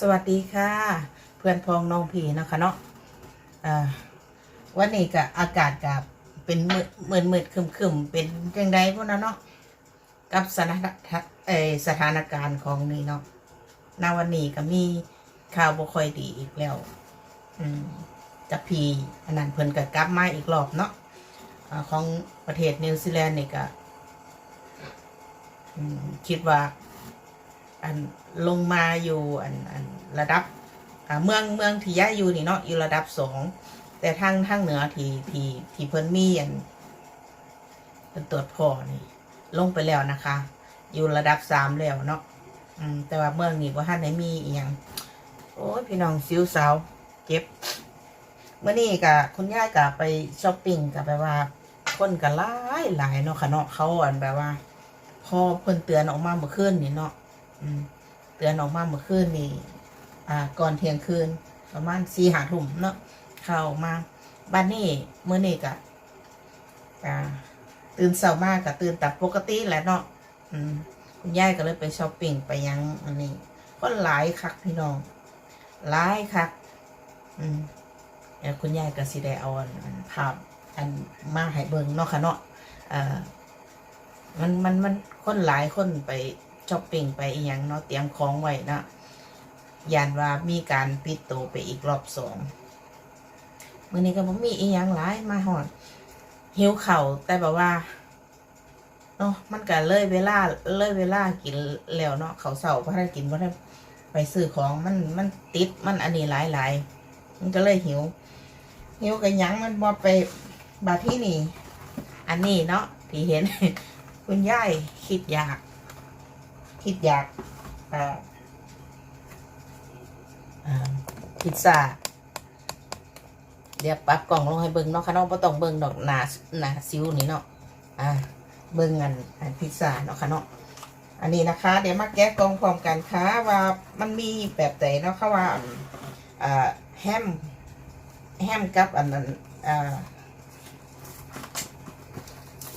สวัสดีค่ะ เพื่อนพ้องน้องพีนะคะเนาะวันนี้ก็อากาศกับเป็นมืดมืดมืดคึมคึมเป็นยังไงพวกนั้นเนาะกับสถานสถานการณ์ของนี่เนาะณวันนี้ก็มีข่าวบ่ค่อยดีอีกแล้วจะพีอันนั้นเพิ่นก็กลับมาอีกรอบเนาะของประเทศนิวซีแลนด์นี่ก็คิดว่า อันลงมาอยู่อันอันระดับเมืองเมืองที่ย้าอยู่นี่เนาะอยู่ระดับสองแต่ทางทางเหนือที่ที่ที่เพิ่นมีอันเป็นตรวจพอนี่ ลงไปแล้วนะคะ อยู่ระดับสามแล้วเนาะอืมแต่ว่าเมืองนี้ว่าท่านไหนมีอีหยังโอ้ยพี่น้องสิวสาวเจ็บเมื่อนี้กับคุณย่ายกับไปช้อปปิ้งกับแบบว่า คนกันหลายหลายเนาะค่ะเนาะเขาอันแบบว่า พอเพิ่นเตือนออกมาเมื่อคืนนี่เนาะ เตือนออกมาเมื่อคืนนี่อ่า ก่อนเที่ยงคืน ประมาณสี่หาทุ่มเนาะเข้ามาบ้านนี้เมื่อนี้กะอ่า ตื่นเช้ามากกะตื่นแต่ปกติแหละเนาะอืมคุณยายก็เลยไปช้อปปิ้งไปยังอันนี้ก็หลายคักพี่น้องหลายคัก อืมเดี๋ยวคุณยายก็สิได้เอาอันอันภาพอันมาให้เบิ่งเนาะค่ะเนาะอ่ามันมันมันคนหลายคนไป ช้อปปิ้งไปอีหยังเนาะเตรียมของไว้นะยานว่ามีการปิดโตวไปอีกรอบสองมื้อนี้ก็บ่มีอีหยังหลายมาหอดหิวเข่าแต่แบบว่าเนาะมันก็เลยเวลาเลยเวลากินแล้วเนาะเขาเสาร์พระได้กินพระได้ไปซื้อของมันมันติดมันอันนี้หลายหลายมันก็เลยหิว หิวกับหยังมันบอไปบาที่นี่ อันนี้เนาะที่เห็น คุณย่ายคิดอยาก คิดอยากพิซซ่าเดี๋ยวปรับกล่องลงให้เบิ่งเนาะค่ะเนาะบ่ต้องเบิ่งดอกหนาหนาซิวนี่เนาะอ่าเบิ่งอันอันพิซซ่าเนาะค่ะเนาะอันนี้นะคะ เดี๋ยวมาแกะกล่องพร้อมกันค่ะว่ามันมีแบบไหนเนาะค่ะว่าอ่าแฮมแฮมกับอันนั้นอ่า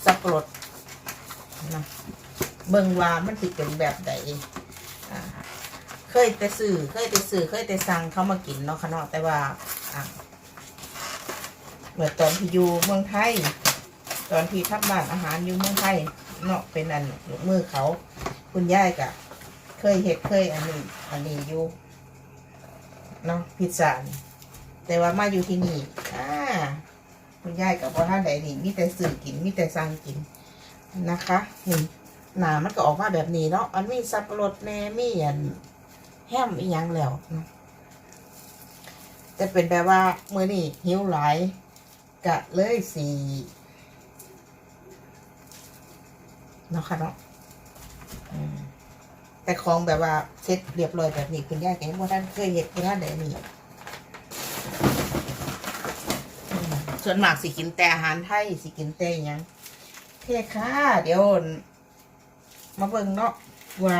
สับปะรดนะ เบิ่งว่ามันสิเป็นแบบใดเคยแต่ซื้อเคยแต่ซื้อเคยแต่สั่งเขามากินเนาะค่ะเนาะแต่ว่าเมื่อตอนที่อยู่เมืองไทย ตอนที่ทับบ้านอาหารอยู่เมืองไทยเนาะเป็นอันลูกมือเขา คุณยายกะ เคยเห็ดเคยอันนี้ อันนี้อยู่เนาะพิซซ่าแต่ว่ามาอยู่ที่นี่อ่าคุณยายกับพ่อท่านใดนี่มีแต่ซื้อกินมีแต่สั่งกินนะคะนี่ หนามันก็ออกมาแบบนี้เนาะอันมีสับปะรดแน่มีอันแฮมอีหยังแล้วเนาะจะเป็นแบบว่ามือนี่หิวหลายกะเลยสีเนาะค่ะเนาะแต่ของแบบว่าเซ็ตเรียบร้อยแบบนี้คุณย่าแกว่าท่านเคยเห็นคุณท่านใดนี่ส่วนมากสิกินแต่อาหารไทยสิกินแต่ยังโอเคค่ะ เดี๋ยว มาเบิ่งเนาะว่า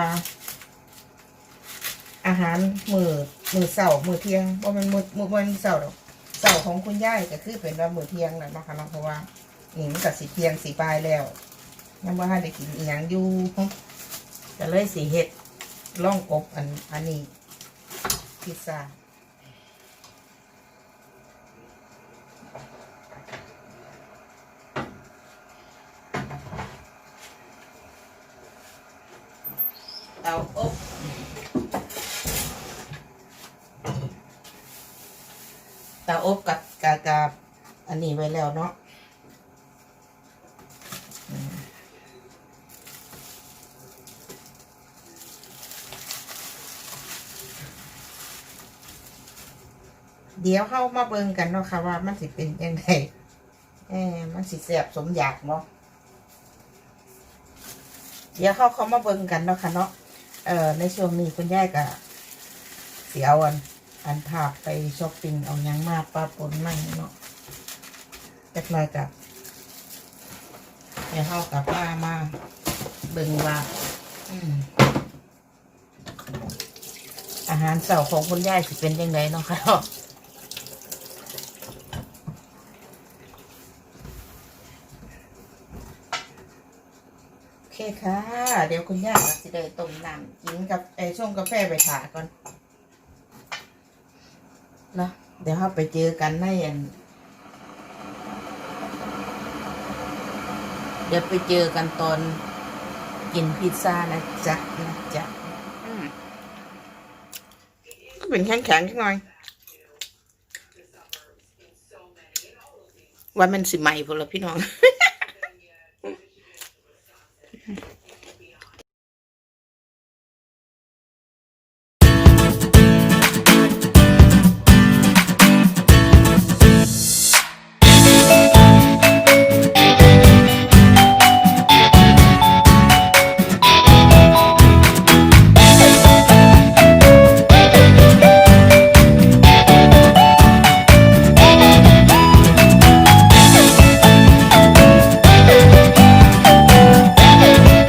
อาหารมือมือเสาร์มือเที่ยงว่ามันมือมือวันเสาร์ดอกเสาร์ของคุณย่ายก็คือเป็นว่ามือเที่ยงแหละเนาะค่ะเนาะเพราะว่านี่มันก็สีเที่ยงสีปลายแล้วยังว่าให้ได้กินอีหยังอยู่ก็เลยสีเห็ดล่องอบอันอันนี้พิซซ่า ตาอบเตาอบกับกากับอันนี้ไว้แล้วเนาะเดี๋ยวเข้ามาเบิ่งกันเนาะค่ะว่ามันสิเป็นยังไงเออมันสิแสบสมอยากเนาะเดี๋ยวเข้าเขามาเบิ่งกันเนาะค่ะเนาะ เอ่อในช่วงนี้คุณยายก็เสียวันอันภาพไปช้อปปิ้งเอาหยังมาปาปนมั่งเนาะจักหน่อยกับเดี๋ยวเข้ากับป้ามาเบิ่งว่าออาหารเสาร์ของคุณยายสิเป็นยังไงเนาะค่ะเนาะโอเค่ะ เดี๋ยวคุณย่าก็สิได้ต้มน้ำกินกับไอ้ช่วงกาแฟไปถาก่อนนะเดี๋ยวเราไปเจอกันในอันเดี๋ยวไปเจอกันตอนกินพิซซ่านะจ๊ะนะจ๊ะอืมก็เป็นแข็งแข็งๆหน่อยว่ามันสิใหม่พอละพี่น้อง